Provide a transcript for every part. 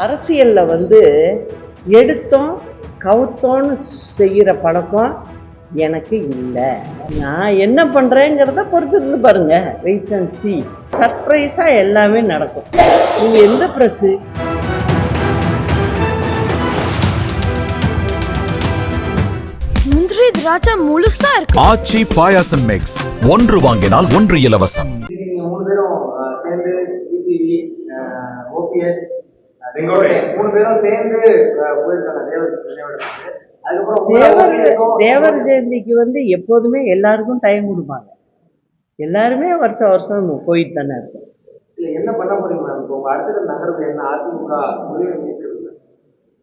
அரசியல்ல வந்து எடுத்தோம் கவுத்தோன்னு செய்கிற பழக்கம் எனக்கு இல்லை. நான் என்ன பண்ணுறேங்கிறத பொறுத்து இருந்து பாருங்க வெயிட் அண்ட் சி சர்ப்ரைஸாக எல்லாமே நடக்கும். நீங்கள் எந்த ப்ரெஸ்ஸு முந்திரி திராட்சை முழுசா இருக்கு. ஆச்சி பாயாசம் மிக்ஸ் ஒன்று வாங்கினால் ஒன்று இலவசம். நீங்க மூணு பேரும் சேர்ந்து டிடிவி ஓபிஎஸ் மூணு பேரும் சேர்ந்து அஹ், போயிருக்காங்க. தேவர் தேவர் ஜெயந்திக்கு வந்து எப்போதுமே எல்லாருக்கும் டைம் கொடுப்பாங்க. எல்லாருமே வருஷம் வருஷம் போயிட்டு தானே இருக்கும் இல்ல, என்ன பண்ண போறீங்க மேம் இப்போ உங்க அடுத்த நகர்வு என்ன அதிமுக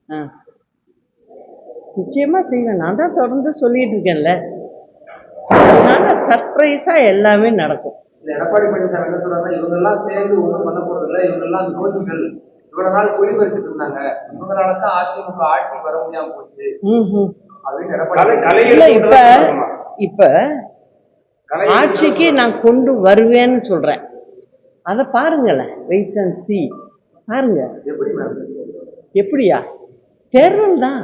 ஆ. நிச்சயமா செய்வேன். நான் தான் தொடர்ந்து சொல்லிட்டு இருக்கேன்ல. அதனால சர்ப்ரைஸாக எல்லாமே நடக்கும். இல்ல எடப்பாடி பழனிசாமி என்ன இவங்க எல்லாம் சேர்ந்து ஒண்ணும் பண்ண போறது இல்ல இவங்க எல்லாம் துரோகிகள். இவ்வளவு நாள் குழி பறிச்சுட்டு இருந்தாங்க. இவங்களால தான் அதிமுக ஆட்சிக்கு வர முடியாம போச்சு. அப்படின்னு இப்ப இப்ப ஆட்சிக்கு நான் கொண்டு வருவேன்னு சொல்றேன். அதை பாருங்களேன். வெயிட் அண்ட் சி பாருங்க. எப்படியா? தேர்தல் தான்.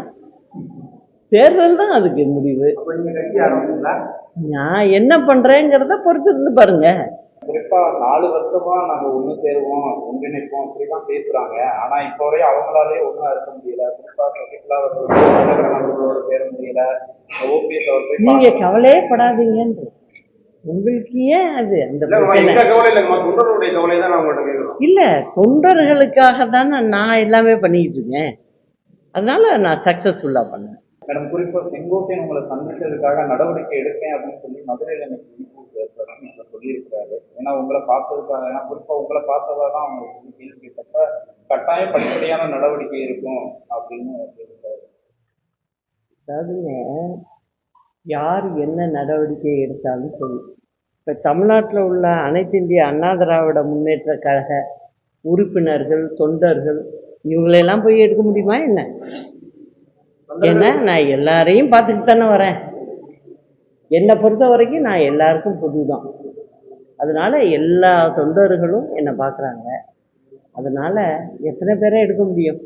தேர்தல் தான் அதுக்கு முடிவு. நான் என்ன பண்றேங்கிறத பொறுத்து இருந்து பாருங்க. குறிப்பா நாலு வருஷமா நாங்க ஒண்ணு சேருவோம் ஒன்றிணைப்போம் அப்படிதான் பேசுறாங்க. ஆனா இப்ப வரையும் அவங்களாலே ஒண்ணா இருக்க முடியல. குறிப்பா சசிகலா அவர்கள் அவர்களோட சேர முடியல. ஓபிஎஸ் அவர் போய் நீங்க கவலையே படாதீங்கன்ற. உங்களுக்கு ஏன் அது அந்த தான் இல்ல தொண்டர்களுக்காக தானே நான் எல்லாமே பண்ணிட்டு இருக்கேன். அதனால நான் சக்சஸ்ஃபுல்லா பண்ணேன். மேடம் குறிப்பா செங்கோட்டையன் உங்களை சந்திச்சதுக்காக நடவடிக்கை எடுப்பேன் அப்படின்னு சொல்லி மதுரையில நீங்க சொல்லியிருக்கிறாரு. ஏன்னா உங்களை பார்த்ததுக்காக ஏன்னா குறிப்பாக உங்களை பார்த்ததா தான் அவங்க கேள்வி கேட்டப்ப கட்டாய படிப்படியான நடவடிக்கை இருக்கும் அப்படின்னு அதாவதுங்க யார் என்ன நடவடிக்கை எடுத்தாலும் சரி இப்போ தமிழ்நாட்டில் உள்ள அனைத்து இந்திய அண்ணா திராவிட முன்னேற்ற கழக உறுப்பினர்கள் தொண்டர்கள் இவங்களெல்லாம் போய் எடுக்க முடியுமா என்ன? ஏன்னா நான் எல்லாரையும் பார்த்துட்டு தானே வரேன். என்னை பொறுத்த வரைக்கும் நான் எல்லாருக்கும் பொதுதான். அதனால எல்லா தொண்டர்களும் என்னை பார்க்குறாங்க. அதனால எத்தனை பேரை எடுக்க முடியும்?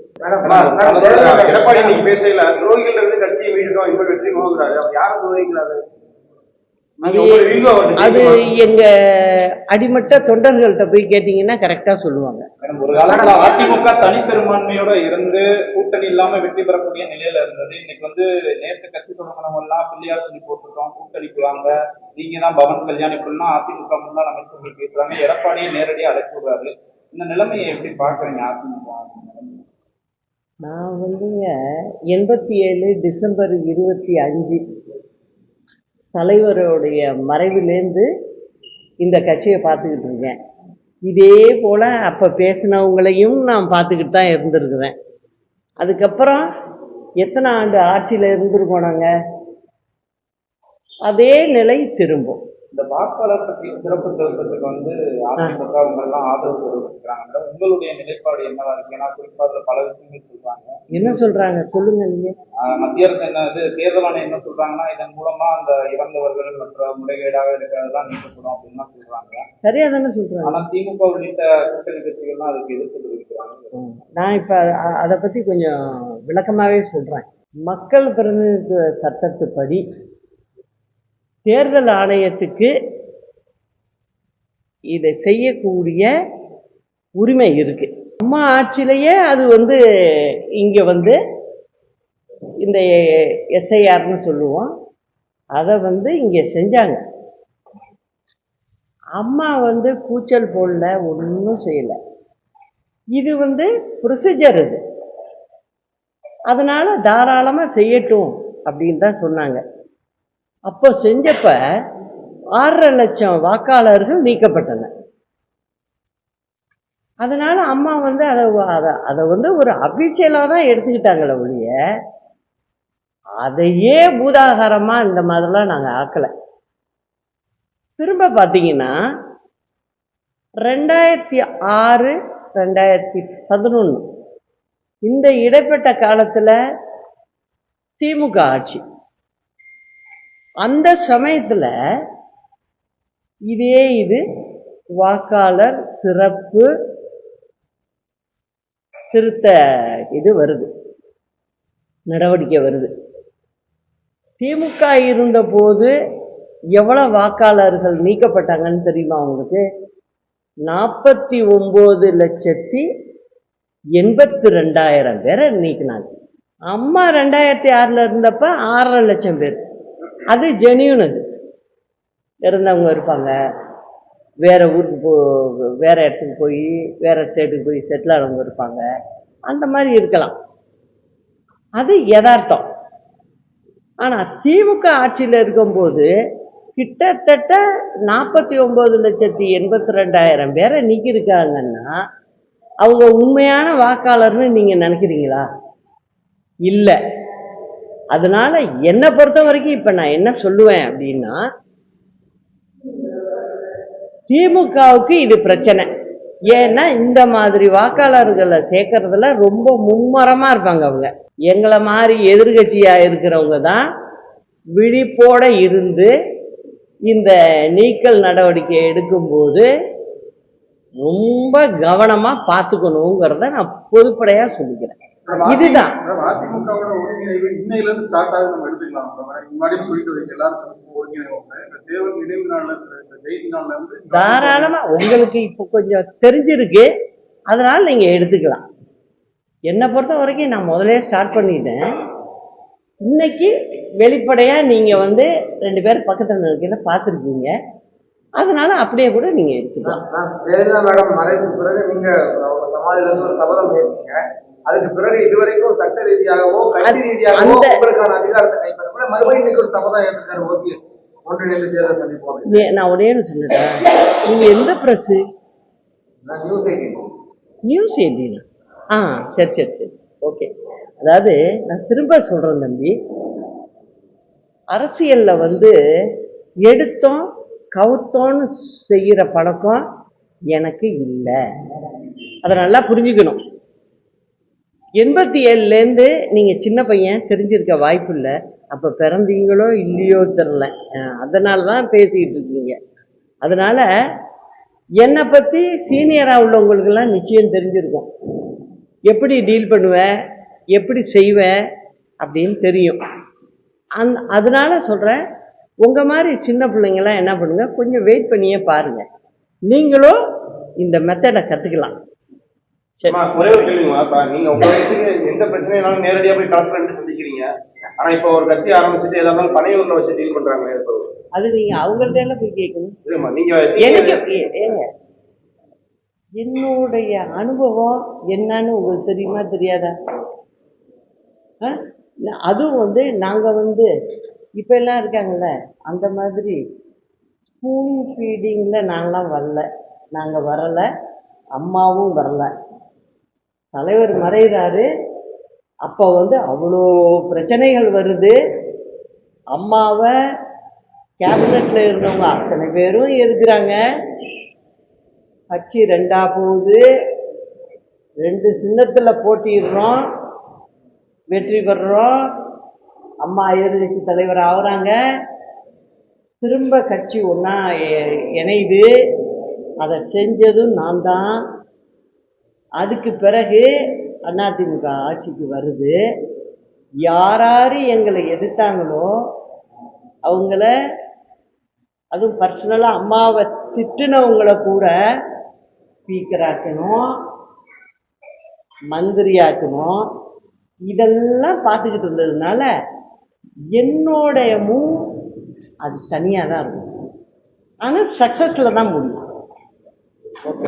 அது. எங்க அடிமட்ட தொண்டர்கள்ட்ட போய் கேட்டீங்கன்னா கரெக்டா சொல்லுவாங்க. ஒரு காலத்துல அதிமுக தனிப்பெரும்பான்மையோட இருந்து கூட்டணி இல்லாம வெற்றி பெறக்கூடிய நிலையில இருந்தது. இன்னைக்கு வந்து நேற்று கட்சி தொடங்கினவங்க எல்லாம் பிள்ளையார் சொல்லி போட்டிருக்கோம். கூட்டணிக்கு வாங்க நீங்க தான் பவன் கல்யாணி இப்படிலாம் அதிமுக முன்னாள் அமைச்சர்கள் பேசுறாங்க. எடப்பாடியை நேரடியா அழைச்சி விடுறாரு. இந்த நிலைமையை எப்படி பாக்குறீங்க அதிமுக நான் வந்துங்க எண்பத்தி ஏழு டிசம்பர் இருபத்தி அஞ்சு தலைவருடைய மறைவிலேருந்து இந்த கட்சியை பார்த்துக்கிட்டு இருக்கேன். இதே போல் அப்போ பேசினவங்களையும் நான் பார்த்துக்கிட்டு தான் இருந்திருக்கிறேன். அதுக்கப்புறம் எத்தனை ஆண்டு ஆட்சியில் இருந்திருக்கோம் நாங்கள் அதே நிலை திரும்பும். இந்த வாக்காளர் பற்றி சிறப்பு திருத்தத்துக்கு வந்து அதிமுக எல்லாம் ஆதரவு தெரிவிக்கிறாங்க உங்களுடைய நிலைப்பாடு என்னவா இருக்கு? ஏன்னா குறிப்பா அதுல பல விஷயங்கள் சொல்றாங்க. என்ன சொல்கிறாங்க சொல்லுங்கள் நீங்கள் ஆஹ் மத்திய அரசு என்ன இது தேர்தல் ஆணையம் என்ன சொல்றாங்கன்னா இதன் மூலமா அந்த இறந்தவர்கள் மற்ற முறைகேடாக இருக்கிறதெல்லாம் நீக்கப்படும் அப்படின்னு சொல்றாங்க. சரியாக தானே சொல்கிறாங்க ஆனா திமுக உள்ளிட்ட கூட்டணி கட்சிகள்லாம் அதுக்கு எதிர்த்து தெரிவிக்கிறாங்க. நான் இப்போ அதை பற்றி கொஞ்சம் விளக்கமாகவே சொல்கிறேன் மக்கள் பிரதிநிதித்துவ சட்டத்துப்படி தேர்தல் ஆணையத்துக்கு இதை செய்யக்கூடிய உரிமை இருக்கு. அம்மா ஆட்சியிலேயே அது வந்து இங்கே வந்து இந்த எஸ்ஐஆர்னு சொல்லுவோம். அதை வந்து இங்கே செஞ்சாங்க. அம்மா வந்து கூச்சல் போடல ஒன்றும் செய்யலை. இது வந்து ப்ரொசீஜர் இது. அதனால் தாராளமாக செய்யட்டும் அப்படின்னு தான் சொன்னாங்க. அப்போ செஞ்சப்ப ஆறரை லட்சம் வாக்காளர்கள் நீக்கப்பட்டனர். அதனால அம்மா வந்து அதை அதை அதை வந்து ஒரு அபிஷியலாக தான் எடுத்துக்கிட்டாங்களே ஒழிய அதையே பூதாகாரமாக இந்த மாதிரிலாம் நாங்கள் ஆக்கலை. திரும்ப பார்த்தீங்கன்னா ரெண்டாயிரத்தி ஆறு ரெண்டாயிரத்தி பதினொன்று இந்த இடைப்பட்ட காலத்தில் திமுக ஆட்சி. அந்த சமயத்தில் இதே இது வாக்காளர் சிறப்பு திருத்த இது வருது. நடவடிக்கை வருது. திமுக இருந்தபோது எவ்வளோ வாக்காளர்கள் நீக்கப்பட்டாங்கன்னு தெரியுமா அவங்களுக்கு நாற்பத்தி ஒம்பது லட்சத்தி எண்பத்தி ரெண்டாயிரம் பேரை நீக்கினாங்க. அம்மா ரெண்டாயிரத்தி ஆறில் இருந்தப்ப ஆறரை லட்சம் பேர். அது ஜெனியூன் அது. இருந்தவங்க இருப்பாங்க. வேறு ஊருக்கு போ வேறு இடத்துக்கு போய் வேறு ஸ்டேட்டுக்கு போய் செட்டில் ஆனவங்க இருப்பாங்க. அந்த மாதிரி இருக்கலாம். அது யதார்த்தம். ஆனால் திமுக ஆட்சியில் இருக்கும்போது கிட்டத்தட்ட நாற்பத்தி ஒம்பது லட்சத்தி எண்பத்தி ரெண்டாயிரம் பேரை நீக்கியிருக்காங்கன்னா அவங்க உண்மையான வாக்காளர்னு நீங்கள் நினைக்கிறீங்களா? இல்லை. அதனால் என்னை பொறுத்த வரைக்கும் இப்போ நான் என்ன சொல்லுவேன் அப்படின்னா திமுகவுக்கு இது பிரச்சனை. ஏன்னா இந்த மாதிரி வாக்காளர்களை சேர்க்கறதுல ரொம்ப மும்மரமாக இருப்பாங்க அவங்க. எங்களை மாதிரி எதிர்கட்சியாக இருக்கிறவங்க தான் விழிப்போட இருந்து இந்த நீக்கல் நடவடிக்கை எடுக்கும்போது ரொம்ப கவனமாக பார்த்துக்கணுங்கிறத நான் பொதுப்படையாக சொல்லிக்கிறேன். இதுதான். அதிமுகவோட ஒருங்கிணைவு இன்னையில இருந்து ஸ்டார்ட் ஆகுது நம்ம எடுத்துக்கலாம். முன்னாடி சொல்லிட்டு வரீங்க எல்லாரும் ஒருங்கிணைவாங்க இந்த தேர்தல் நினைவு நாள்ல இருந்து, இந்த ஜெயந்தி நாள்ல இருந்து தாராளமா உங்களுக்கு இப்போ கொஞ்சம் தெரிஞ்சிருக்கு. அதனால நீங்க எடுத்துக்கலாம். என்னை பொறுத்த வரைக்கும் நான் முதலே ஸ்டார்ட் பண்ணிட்டேன். இன்னைக்கு வெளிப்படையா நீங்க வந்து ரெண்டு பேரும் பக்கத்துல இருக்கிறத பார்த்துருக்கீங்க. அதனால அப்படியே கூட நீங்க எடுத்துக்கலாம். மேடம் மறைவுக்கு பிறகு நீங்க அவங்க சமாதியில இருந்து ஒரு சபதம் அதுக்கு பிறகு இதுவரைக்கும் சட்ட ரீதியாகவோ கட்சி ரீதியாகவோ உங்களுக்கான அதிகாரத்தை கைப்பற்ற மறுபடியும் இன்னைக்கு ஒரு சபதம் ஏற்றிருக்காரு ஓகே ஒன்றிணைந்து தேர்தல் சந்திப்போம் நீ- நான் ஒரே சொல்லிட்டேன் நீங்க எந்த ப்ரெஸ் நான் நியூஸ் எயிட்டீன் நியூஸ் ஆ சரி சரி சரி. ஓகே. அதாவது நான் திரும்ப சொல்கிறேன் தம்பி. அரசியலில் வந்து எடுத்தோம் கவுத்தோன்னு செய்கிற பழக்கம் எனக்கு இல்லை. அதை நல்லா புரிஞ்சுக்கணும். எண்பத்தி ஏழுலேருந்து நீங்கள் சின்ன பையன் தெரிஞ்சிருக்க வாய்ப்பு இல்லை அப்போ பிறந்தீங்களோ இல்லையோ தெரில அதனால தான் பேசிக்கிட்டு இருக்கீங்க. அதனால் என்னை பற்றி சீனியராக உள்ளவங்களுக்கெல்லாம் நிச்சயம் தெரிஞ்சிருக்கும். எப்படி டீல் பண்ணுவேன் எப்படி செய்வேன் அப்படின்னு தெரியும். அந் அதனால் சொல்கிறேன் உங்கள் மாதிரி சின்ன பிள்ளைங்களாம் என்ன பண்ணுங்கள் கொஞ்சம் வெயிட் பண்ணியே பாருங்கள் நீங்களும் இந்த மெத்தடை கற்றுக்கலாம் ஒரே ஒரு இப்ப நீங்க உங்க வயசுக்கு எந்த பிரச்சனைனாலும் நேரடியா போய் வந்து சந்திக்கிறீங்க. ஆனா இப்போ ஒரு கட்சி ஆரம்பிச்சுட்டு இருந்தாலும் பனையூர்ல வச்சு டீல் பண்றாங்க அது நீங்கள் அவங்கள்ட்ட எல்லாம் போய் கேட்கணும்? இல்லம்மா நீங்க ஏங்க என்னுடைய அனுபவம் என்னன்னு உங்களுக்கு தெரியுமா தெரியாதா? அதுவும் வந்து நாங்கள் வந்து இப்போ எல்லாம் இருக்காங்கல்ல அந்த மாதிரி ஸ்பூன் ஃபீடிங்கில் நாங்களாம் வரல. நாங்கள் வரலை அம்மாவும் வரல. தலைவர் மறைகிறாரு. அப்போ வந்து அவ்வளோ பிரச்சனைகள் வருது. அம்மாவை கேபினெட்டில் இருந்தவங்க அத்தனை பேரும் இருக்கிறாங்க கட்சி ரெண்டா போகுது. ரெண்டு சின்னத்தில் போட்டிடுறோம் வெற்றி பெறுறோம். அம்மா எதிர்கட்சி தலைவர் ஆகுறாங்க. திரும்ப கட்சி ஒன்றா இணையுது. அதை செஞ்சதும் நான் தான் அதுக்கு பிறகு அதிமுக ஆட்சிக்கு வருது. யார் யார் எங்களை எதிர்த்தாங்களோ அவங்கள அதுவும் பர்சனலாக அம்மாவை திட்டுனவங்கள கூட ஸ்பீக்கராக்கணும் மந்திரியாக்கணும். இதெல்லாம் பார்த்துக்கிட்டு இருந்ததுனால என்னோடைய மூவ் அது தனியாக தான் இருக்கும். ஆனால் சக்ஸஸில் தான் முடியும். ஓகே